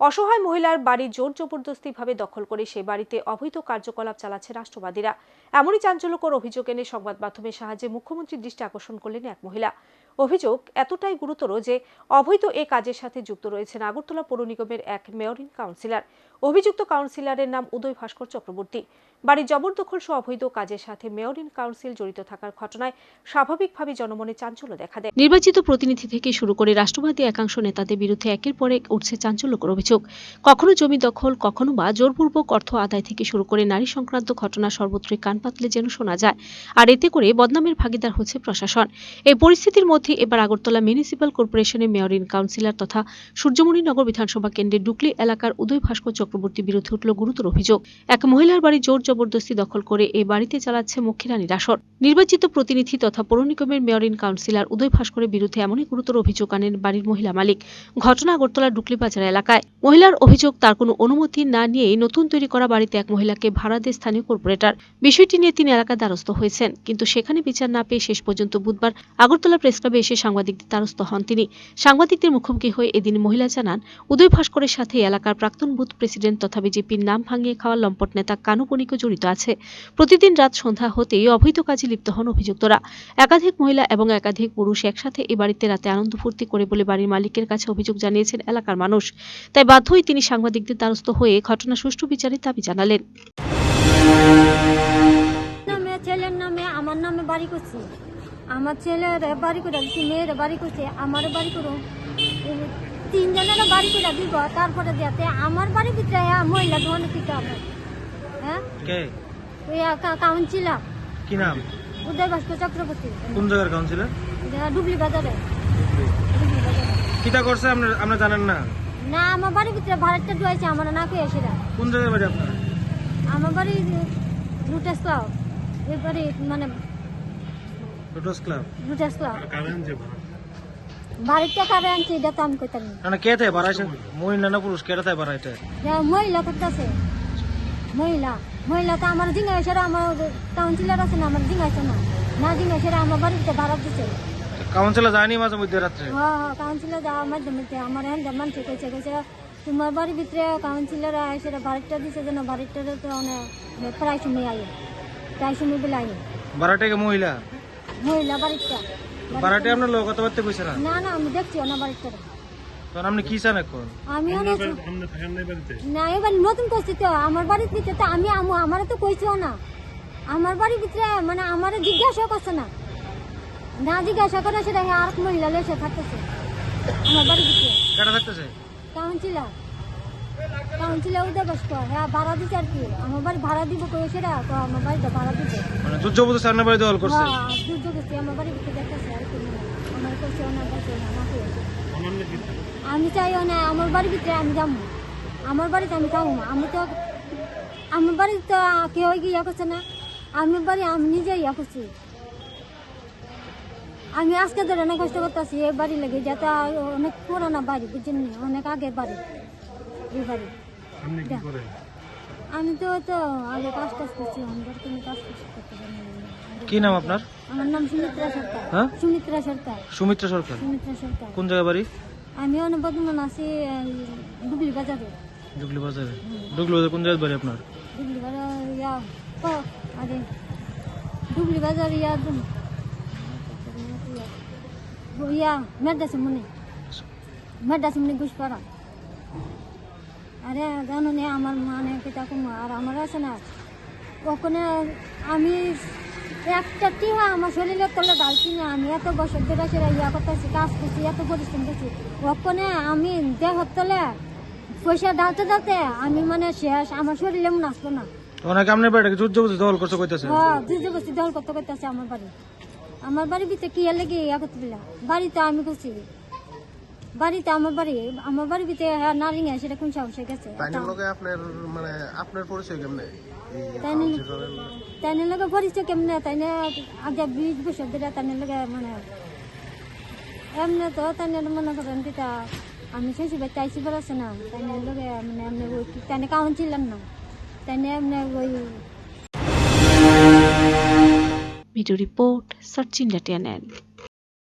অসহায় মহিলার বাড়ি জোর জবরদস্তিভাবে দখল করে সে বাড়িতে অবৈধ কার্যকলাপ চালাচ্ছে রাষ্ট্রবাদীরা। এমনই চাঞ্চল্যকর অভিযোগ এনে সংবাদ মাধ্যমের সাহায্যে মুখ্যমন্ত্রীর দৃষ্টি আকর্ষণ করলেন এক মহিলা। অভিযোগ এতটাই গুরুতর যে অবৈধ এ কাজের সাথে যুক্ত রয়েছেন আগরতলা পৌর নিগমের এক মেয়রিন কাউন্সিলর। অভিযুক্ত কাউন্সিলরের নাম উদয় ভাস্কর চক্রবর্তী। বাড়ির জবরদখল সহ অবৈধ কাজের সাথে মেয়রিন কাউন্সিল জড়িত থাকার ঘটনায় স্বাভাবিকভাবে জনমনে চাঞ্চল্য দেখা দেয়। নির্বাচিত প্রতিনিধি থেকে শুরু করে রাষ্ট্রবাদী একাংশ নেতাদের বিরুদ্ধে একের পর এক উঠছে চাঞ্চল্যকর অভিযোগ। কখনো জমি দখল, কখনো বা জোরপূর্বক অর্থ আদায় থেকে শুরু করে নারী সংক্রান্ত ঘটনা সর্বত্রই কান পাতলে যেন শোনা যায়। আর এতে করে বদনামের ভাগিদার হচ্ছে প্রশাসন। এই পরিস্থিতির মধ্যে এবার আগরতলা মিউনিসিপ্যাল কর্পোরেশনের মেয়রিন কাউন্সিলর তথা সূর্যমণি নগর বিধানসভা কেন্দ্রের ডুকলি এলাকার উদয় ভাস্কর চক্রবর্তীর বিরুদ্ধে উঠল গুরুতর অভিযোগ। এক মহিলার বাড়ি জোর জবরদস্তি দখল করে এই বাড়িতে চালাচ্ছে মক্ষীরানীর আসর। নির্বাচিত প্রতিনিধি তথা পৌর নিগমের মেয়রিন কাউন্সিলর উদয় ভাস্করের বিরুদ্ধে এমনই গুরুতর অভিযোগ আনেন বাড়ির মহিলা মালিক। ঘটনা আগরতলা ডুকলি বাজার এলাকায়। মহিলার অভিযোগ, তার কোনো অনুমতি না নিয়েই নতুন তৈরি করা বাড়িতে এক মহিলাকে ভাড়া দেয় স্থানীয় কর্পোরেটর। বিষয়টি নিয়ে তিনি এলাকার দ্বারস্থ হয়েছেন, কিন্তু সেখানে বিচার না পেয়ে শেষ পর্যন্ত বুধবার আগরতলা প্রেস ক্লাবে এসে সাংবাদিকদের দ্বারস্থ হন তিনি। সাংবাদিকদের মুখোমুখি হয়ে এদিন মহিলা জানান, উদয় ভাস্করের সাথে এলাকার প্রাক্তন বুথ প্রেসিডেন্ট তথা বিজেপির নাম ভাঙিয়ে খাওয়া লম্পট নেতা কানু বণিকও জড়িত আছে। প্রতিদিন রাত সন্ধ্যা হতেই অবৈধ কাজে লিপ্ত হন অভিযুক্তরা। একাধিক মহিলা এবং একাধিক পুরুষ একসাথে এই বাড়িতে রাতে আনন্দ ফুর্তি করে বলে বাড়ির মালিকের কাছে অভিযোগ জানিয়েছেন এলাকার মানুষ। তাই বাধ্যই তিনি সাংবাদিকদের দ্বারস্থ হয়ে ঘটনা সুষ্ঠু বিচারের দাবি জানালেন। ছেলের নামে, আমার নামে বাড়ি করছি। আমার ছেলের বাড়ি করে দিচ্ছি মেয়ের বাড়ি করছে আমার বাড়ি করো। তিনজনের বাড়ি করে দিব তারপরে যাতে আমার বাড়ির ভিতরে মহিলা ধন দিতে হবে। হ্যাঁ? কাউন্সিলার কি নাম? উদয় ভাস্কর চক্রবর্তী। কোন জায়গার কাউন্সিলর ডুবলি বাজারে। কিটা করছে আপনার আমরা জানেন না? না আমার বাড়ির ভিতরে ভাড়াটা ডুয়েছে আমার না পেয়ে সেটা কোন জায়গায় বাড়ি আপনার? আমার বাড়ি লুটেস ক্লাব এই বাড়ি মানে লোটাস ক্লাব লুটেস ক্লাব বাড়ির টাকা আনছি এটা তো আমি কইতাম। না না না কে তাই বাড়াইছে মহিলা না পুরুষ কেটা তাই বাড়াইতে যে মহিলা থাকতেছে মহিলা মহিলা তো আমার জিঙ্গাইছে আমার কাউন্সিলর আছে না আমার জিঙ্গাইছে না। না জিঙ্গাইছে আমার বাড়িতে ভাড়া দিছে। কাউন্সিলর যায়নি মাঝে মধ্যে রাত্রে? হ্যাঁ কাউন্সিলর যাওয়ার মাধ্যমে আমার হ্যাঁ মানুষ কইছে কইছে তোমার বাড়ির ভিতরে কাউন্সিলর এসে বাড়িটা দিছে যেন বাড়িটা তো অনেক প্রায় সময় আই প্রায় সময় বেলা আই বাড়াটাকে মহিলা? মহিলা বাড়িটা বাড়াটে আপনার লোক কথাবার্তা কইছে না না না আমি দেখছি না বাড়িটা তখন আপনি কি চান এখন? আমিও না এবার নতুন করছি তো আমার বাড়ির ভিতরে তো আমি আমু আমারও তো কইছিও না আমার বাড়ির ভিতরে মানে আমার জিজ্ঞাসা করছে না। না জিজ্ঞাসা করে সেটা আর মহিলা থাকতেছে আমার বাড়ির ভিতরে। কেটা থাকতেছে? কাউন্সিলার। বসতো হ্যাঁ ভাড়া দিচ্ছে আর কি? আমার বাড়ি ভাড়া দিব কই সেটা? তো আমার ভাড়া দিচ্ছে মানে সামনে বাড়ি করছে। হ্যাঁ আমার দেখতেছে আর কি? আমি চাই না আমার বাড়ির ভিতরে আমি যাব। আমার বাড়িতে আমি যাব আমি তো আমার বাড়িতে তো কেউ ইয়া করছে না। আমার বাড়ি আমি নিজে ইয়া করছি। আমি আজকে ধরে অনেক কষ্ট করতেছি এই বাড়ি লেগে। যাতে অনেক পুরানা বাড়ি বুঝছেন অনেক আগের বাড়ি। যা। আমি তো তো আগে কাজ টাজ করছি আমি তো কোনো কাজ করতে পারি। কি নাম আপনার? আমার নাম সুমিত্রা সরকার। হ্যাঁ? সুমিত্রা সরকার। সুমিত্রা সরকার। সুমিত্রা সরকার। কোন জায়গায় বাড়ি? আমি অনেক বর্তমান আছি ডুবলি বাজারে। ডুগলি বাজারে। ডুগলি বাজার কোন জায়গায় বাড়ি আপনার? ডুবলি বাজার ইয়া ক আরে ডুবলি বাজার ইয়া ইয়া মেডাসে মনে। মেডাসে মনে ঘুষপাড়া। আরে জানো নে আমার মানে পিতা কুমার আর আমার আছে না ওখানে আমি একটা টিহা আমার শরীরের তলে ডালছি না আমি এত বছর ধরে সেটা ইয়া করতেছি কাজ করছি এত পরিশ্রম করছি ওখানে আমি দেহর তলে পয়সা ডালতে ডালতে আমি মানে শেষ আমার শরীরে মনে আসলো না। ওনাকে আপনার বাড়িটাকে যুদ্ধ করছে কইতেছে? হ্যাঁ করতে করতেছে আমার বাড়ি। আমার বাড়ির ভিতরে কি লেগে ইয়া করতে বাড়িতে আমি করছি। বাড়িতে আমার বাড়ি আমার ভিতরে হ্যাঁ নারিং সেটা কোন সাহসে গেছে? তাইনের লগে আপনার মানে আপনার পরিচয় কেমনে? তাই তাই লগে পরিচয় কেমনে? তাই আগে বিশ বছর ধরে তাই লগে মানে এমনি তো তাই মনে করেন কিতা আমি শেষ বাচ্চা আইসি বেড়াচ্ছে না। তাই লগে মানে এমনি ওই তাই কাউন্সিলার না। তাই এমনি ওই ভিডিও রিপোর্ট সচিন লাটিয়ানেন